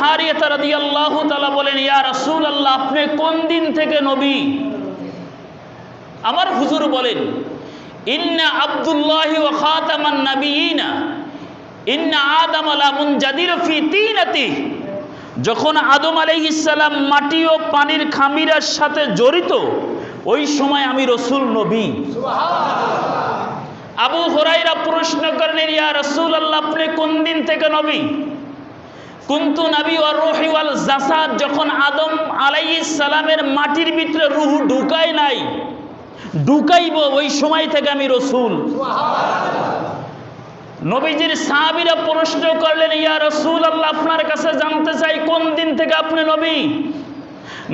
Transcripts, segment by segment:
সারিয়াতা বলেন, ইয়া কোন দিন থেকে নবী? আমার হুজুর বলেন, ইন্না আব্দুল্লাহি ইন্না আদম লা মুনজাদির যখন আদম সালাম মাটি ও পানির খামিরার সাথে জড়িত, ওই সময় আমি রসুল নবী। আবু হরাইরা প্রশ্ন করলেন, ইয়া রাসূল আল্লাহ আপনি কোন দিন থেকে নবী? কুন্তু নবী ওয়ার রুহি ওয়াল জাসাদ, যখন আদম আলাইহিস সালামের মাটির ভিতরে রুহু ঢুকায় নাই, ঢুকাইব ওই সময় থেকে আমি রসুল। নবীজির সাহাবীরা প্রশ্ন করলেন, ইয়া রসুল আল্লাহ আপনার কাছে জানতে চাই, কোন দিন থেকে আপনি নবী?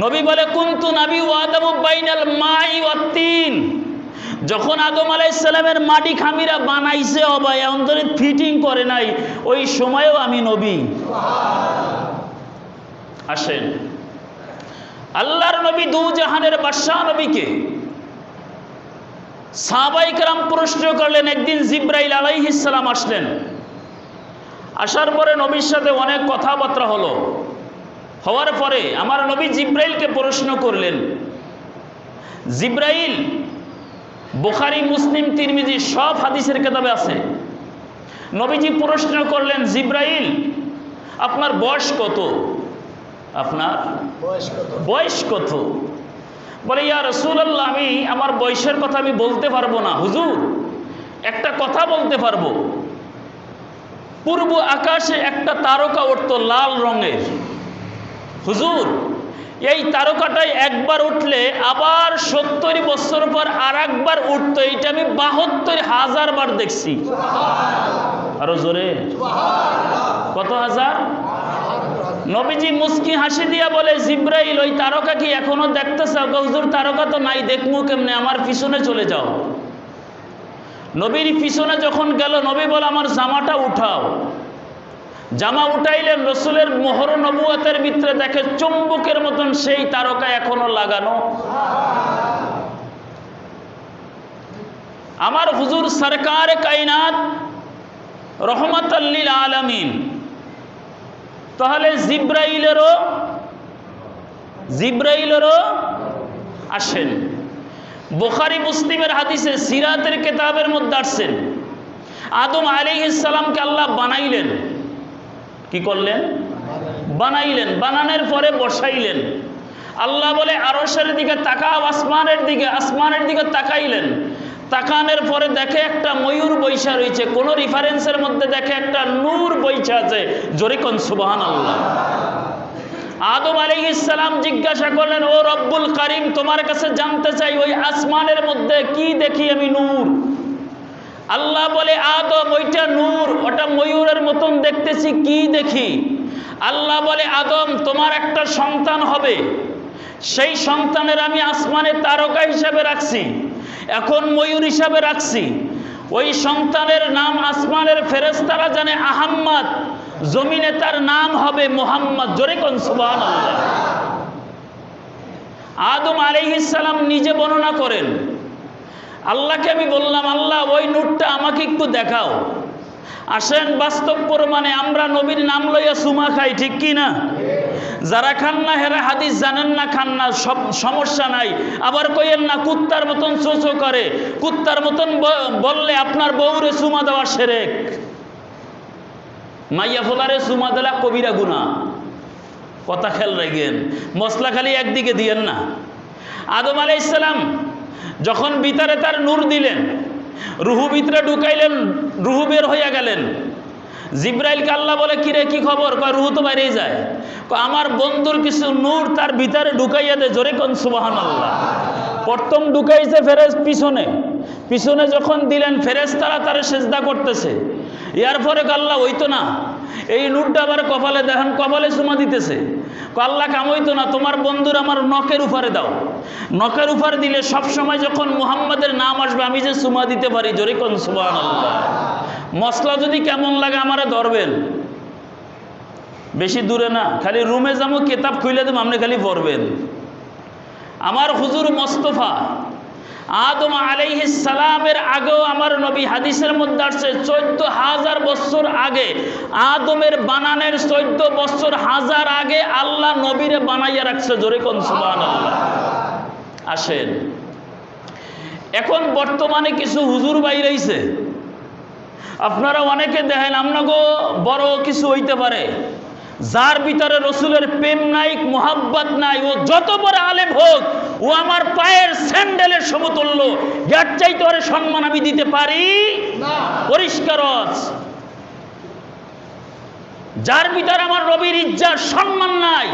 নবী বলে, কুন্তু নবী ওয়াদামু বাইনাল মাই ওয়াত্তিন। যখন আদম আলাইসালামের মাটি খামিরা বানাইছে, অবায় অন্তরে ফিটিং করে নাই, ওই সময়েও আমি নবী। আসেন। আল্লাহর নবী দু জাহানের বাদশাহ নবীকে সাহাবাইকরাম প্রশ্ন করলেন, একদিন জিব্রাইল আলাইহিসালাম আসলেন। আসার পরে নবীর সাথে অনেক কথাবার্তা হলো। হওয়ার পরে আমার নবী জিব্রাইলকে প্রশ্ন করলেন, জিব্রাইল বুখারি মুসলিম তিরমিজি সব হাদিসের কেতাবে আছে। নবীজি প্রশ্ন করলেন জিব্রাইল আপনার বয়স কত? আপনার বয়স কত? বয়স কত? বলে ইয়া রসুলাল্লাহ আমি আমার বয়সের কথা আমি বলতে পারব না। হুজুর একটা কথা বলতে পারব। পূর্ব আকাশে একটা তারকা উঠত লাল রঙের। হুজুর এই তারকাটাই একবার উঠলে আবার সত্তর বছর পর আর একবার উঠতো, এইটা আমি বাহাত্তর হাজার বার দেখছি। আরও জোরে। কত হাজার? নবীজি মুস্কি হাসি দিয়া বলে, জিব্রাইল, ওই তারকা কি এখনও দেখতেছে? হুজুর, তারকা তো নাই দেখমু কেমনে? আমার পিছনে চলে যাও। নবীর পিছনে যখন গেল, নবী বলে, আমার জামাটা উঠাও। জামা উঠাইলেন রসুলের মোহর নবুয়াতের ভিতরে দেখে চুম্বকের মতন সেই তারকা এখনও লাগানো। আমার হুজুর সরকার কাইনাত রহমত আল্লিল আলমিন। তাহলে জিব্রাইলেরও জিব্রাইলেরও আসেন। বোখারি মুসলিমের হাদিসে সিরাতের কেতাবের মধ্যে আসছেন। আদম আলী ইসালামকে আল্লাহ বানাইলেন। কি করলেন? বানাইলেন, বানানোর পরে বসাইলেন। আল্লাহ বলে আরসের দিকে তাকাও, আসমানের দিকে আসমানের দিকে তাকাইলেন। তাকানের পরে দেখে একটা ময়ূর বৈশা রয়েছে, কোন রিফারেন্সের মধ্যে দেখে একটা নূর বৈশা আছে, জোরে কোন সুবাহান আল্লাহ আদম আলী ইসালাম জিজ্ঞাসা করলেন, ও রব্বুল কারিম, তোমার কাছে জানতে চাই, ওই আসমানের মধ্যে কি দেখি আমি নূর? আল্লাহ বলে, আদম, ওইটা নূর, ওটা ময়ূরের মতন দেখতেছি, কি দেখি? আল্লাহ বলে, আদম, তোমার একটা সন্তান হবে। সেই সন্তানের আমি আসমানে তারকা হিসাবে রাখছি, এখন ময়ূর হিসাবে রাখছি। ওই সন্তানের নাম আসমানের ফেরেস্তারা জানে আহাম্মদ, জমিনে তার নাম হবে মোহাম্মদ। জোরে কোন সুবাহ আদম আলিহিসাল্লাম নিজে বর্ণনা করেন আল্লাহকে আমি বললাম, আল্লাহ, ওই নূরটা আমাকে একটু দেখাও। আসেন, বাস্তব প্রমাণে আমরা নবীর নাম লইয়া সুমা খাই, ঠিক কি না? যারা খান না হেরা হাদিস জানেন না খান না সব সমস্যা নাই। আবার কইেন না, কুত্তার মতন চোচো করে, কুত্তার মতন বললে আপনার বউরে সুমা দেওয়া সেরেক। মাইয়া ফোলারে সুমা দেলা কবিরা গুনা কথা খেল রেগেন মশলা খালি একদিকে দিয়েন না। আদম আলাই ইসলাম যখন ভিতরে তার নূর দিলেন, রুহু ভিতরে ঢুকাইলেন, রুহু বের হইয়া গেলেন। জিব্রাইলকে আল্লাহ বলে, কিরে, কি খবর? কয়, রুহু তো বাইরেই যায়। আমার বন্ধুর কিছু নূর তার ভিতরে ঢুকাইয়া দে, জোরে কোন সুবাহান আল্লাহ প্রথম ঢুকাইছে ফেরেজ পিছনে। পিছনে যখন দিলেন ফেরেজ তারা তারা সেজদা করতেছে। ইয়ার পরে আল্লাহ তো না। এই নূরটা আবার কপালে দেখেন, কপালে সুমা দিতেছে। আল্লাহ কামইতো না, তোমার বন্ধুর আমার নখের উপরে দাও। নখের উপরে দিলে সব সময় যখন মুহাম্মাদের নাম আসবে, আমি যে সুমা দিতে পারি, জোরে কোন সুবাহ মশলা যদি কেমন লাগে আমারে ধরবেন। বেশি দূরে না, খালি রুমে যাব, কেতাব খুলে দেবো, আপনি খালি পড়বেন। আমার হুজুর মোস্তফা আদম সালামের আগেও আমার নবী হাদিসের মধ্যে আসছে, চোদ্দ হাজার বছর আগে আদমের বানানের চোদ্দ বছর হাজার আগে আল্লাহ নবীরে বানাইয়া রাখছে, জোরে কোন সুবান আল্লাহ আসেন। এখন বর্তমানে কিছু হুজুর বাইরেছে আপনারা অনেকে দেখেন আপনাকে বড় কিছু হইতে পারে। যার ভিতরে রসুলের প্রেম নাই, মোহাব্বত নাই, ও যত বড় আলেম হোক ও আমার পায়ের স্যান্ডেলের সমতুল্য যার চাইতে ওরে সম্মান আমি দিতে পারি? পরিষ্কার। যার ভিতরে আমার রবির ইজ্জার সম্মান নাই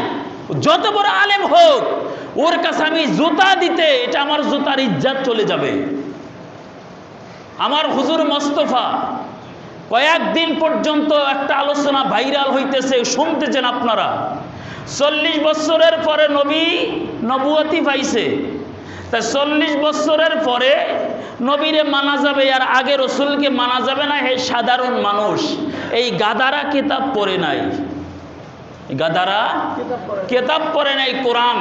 যত বড় আলেম হোক ওর কাছে আমি জুতা দিতে এটা আমার জুতার ইজ্জাত চলে যাবে। আমার হুজুর মোস্তফা কয়েকদিন পর্যন্ত একটা আলোচনা ভাইরাল হইতেছে শুনতেছেন আপনারা? চল্লিশ বছরের পরে নবী নবুয়তি পাইছে। তা চল্লিশ বছরের পরে নবীরে মানা যাবে আর আগে রসুলকে মানা যাবে না, হে সাধারণ মানুষ। এই গাদারা কিতাব পড়ে নাই। গাদারা কেতাব পড়ে নাই, কোরআন।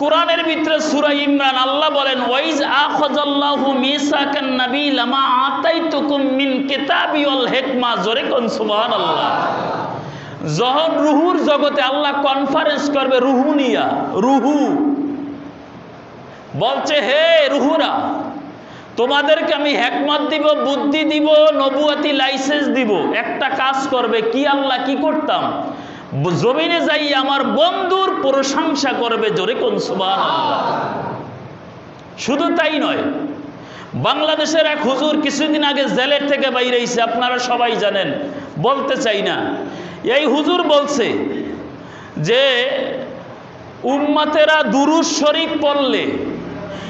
কোরআনের ভিতরে সুরা ইমরান আল্লাহ বলেন, ওয়াইজ আখাযাল্লাহু মিসাকান নবী লামা আতাইতুকুম মিন কিতাবি ওয়াল হিকমা। জোরে কোন সুবহানাল্লাহ। যখন রুহুর জগতে আল্লাহ কনফারেন্স করবে, রুহু নিয়া, রুহু। বলছে, হে রুহুরা, তোমাদেরকে আমি হেকমত দিব, বুদ্ধি দিব, নবুয়াতি লাইসেন্স দিব। একটা কাজ করবে, কি আল্লাহ, কি করতাম? জমিনে যাই আমার বন্ধুর প্রশংসা করবে জোরে কোন শুধু তাই নয়, বাংলাদেশের এক হুজুর কিছুদিন আগে জেলের থেকে বাইরে আপনারা সবাই জানেন, বলতে চাই না এই হুজুর বলছে যে উম্মাতেরা দুরুদ শরীফ পড়লে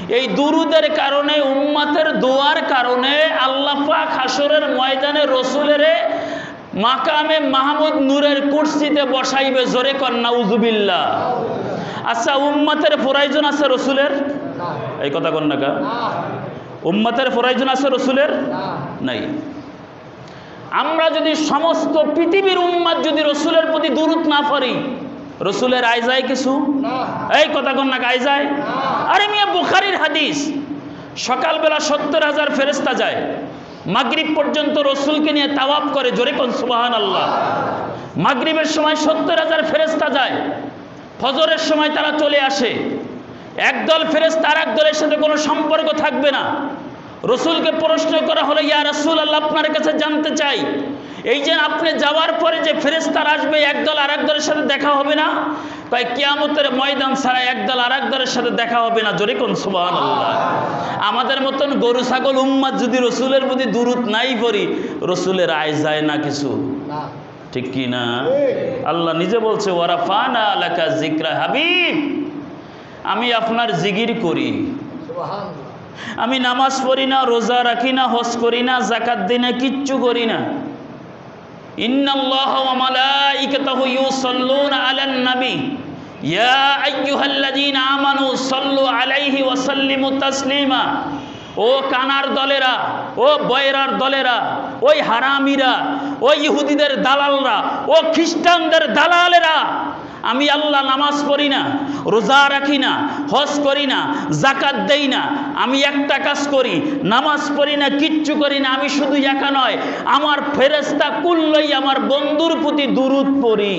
এই দুরুদের কারণে উম্মাতের দোয়ার কারণে আল্লাফা খাসরের ময়দানে রসুলের মাকামে মাহমুদ নূরের কুর্সিতে বসাইবে জোরে কন্যা উজুবিল্লা আচ্ছা উম্মাতের প্রয়োজন আছে রসুলের? এই কথা কন না উম্মাতের প্রয়োজন আছে রসুলের? নাই। আমরা যদি সমস্ত পৃথিবীর উম্মাদ যদি রসুলের প্রতি দূরত না পারি রসুলের আয় যায় কিছু? এই কথা কন না আয় যায়? আরে মিয়া বুখারির হাদিস সকালবেলা সত্তর হাজার ফেরেস্তা যায় মাগরিব পর্যন্ত রসুলকে নিয়ে তাওয়াব করে জোরে কোন সুবাহান আল্লাহ মাগরিবের সময় সত্তর হাজার ফেরেস্তা যায় ফজরের সময় তারা চলে আসে। একদল ফেরেস্তা আর এক দলের সাথে কোনো সম্পর্ক থাকবে না। রসুলকে প্রশ্ন করা হলো ইয়া রসুল আল্লাহ আপনার কাছে জানতে চাই এই যে আপনি যাওয়ার পরে যে ফেরেস্তার আসবে একদল আর এক দলের সাথে দেখা হবে না? তাই কিয়ামতের ময়দান ছাড়া একদল আর এক দলের সাথে দেখা হবে না। জোরে কোন সুবাহ আমাদের মতন গরু ছাগল উম্মাদ যদি রসুলের প্রতি দূরত নাই পড়ি রসুলের আয় যায় না কিছু। ঠিক কি না? আল্লাহ নিজে বলছে ওরা ফানা আলাকা জিকরা হাবিব। আমি আপনার জিগির করি। আমি নামাজ পড়ি না, রোজা রাখি না, হজ করি না জাকাত দিই না, কিচ্ছু করি না। ইন্নাল্লাহ ওয়া মালাইকাতাহু ইউসাল্লুনা আলান নবী। ইয়া আইয়ুহাল্লাযীনা আমানু সাল্লু আলাইহি ওয়া সাল্লিমু তাসলিমা। ও কানার দলেরা, ও বয়রার দলেরা, ওই হারামিরা ওই ইহুদিদের দালালরা, ও খ্রিস্টানদের দালালেরা আমি আল্লাহ নামাজ পড়ি না, রোজা রাখি না, হজ করি না জাকাত দেই না, আমি একটা কাজ করি, নামাজ পড়ি না, কিচ্ছু করি না, আমি শুধু একা নয়, আমার ফেরেস্তা কুল্লই আমার বন্ধুর প্রতি দুরুদ পড়ি।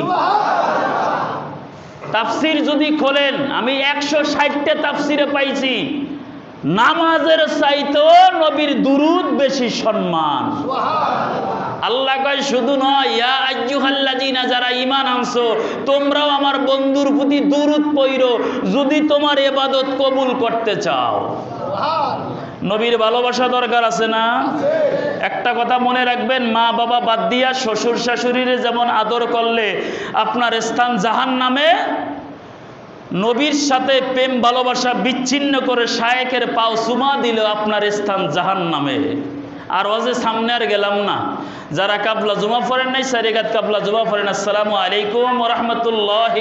তাফসির যদি খোলেন, আমি একশো ষাটটা তাফসিরে পাইছি। নামাজের চাইতেও নবীর দুরুদ বেশি সম্মান। আল্লাহ কয়, শুধু নয়, ইয়া যারা ঈমান আনছো, তোমরাও আমার বন্ধুর প্রতি দুরুদ পইরো, যদি তোমার ইবাদত কবুল করতে চাও। নবীর ভালোবাসা দরকার আছে না? একটা কথা মনে রাখবেন, মা বাবা বাদ দিয়া শ্বশুর শাশুড়িরে যেমন আদর করলে আপনার স্থান জাহান নামে নবীর সাথে প্রেম ভালোবাসা বিচ্ছিন্ন করে শায়েকের পাও সুমা দিল আপনার স্থান জাহান নামে আর ওজে সামনে আর গেলাম না। যারা কাবলা জুমা পড়েন নাই, সারিগাত কাবলা জুমা পড়েন। আসসালামু আলাইকুম রহমতুল্লাহ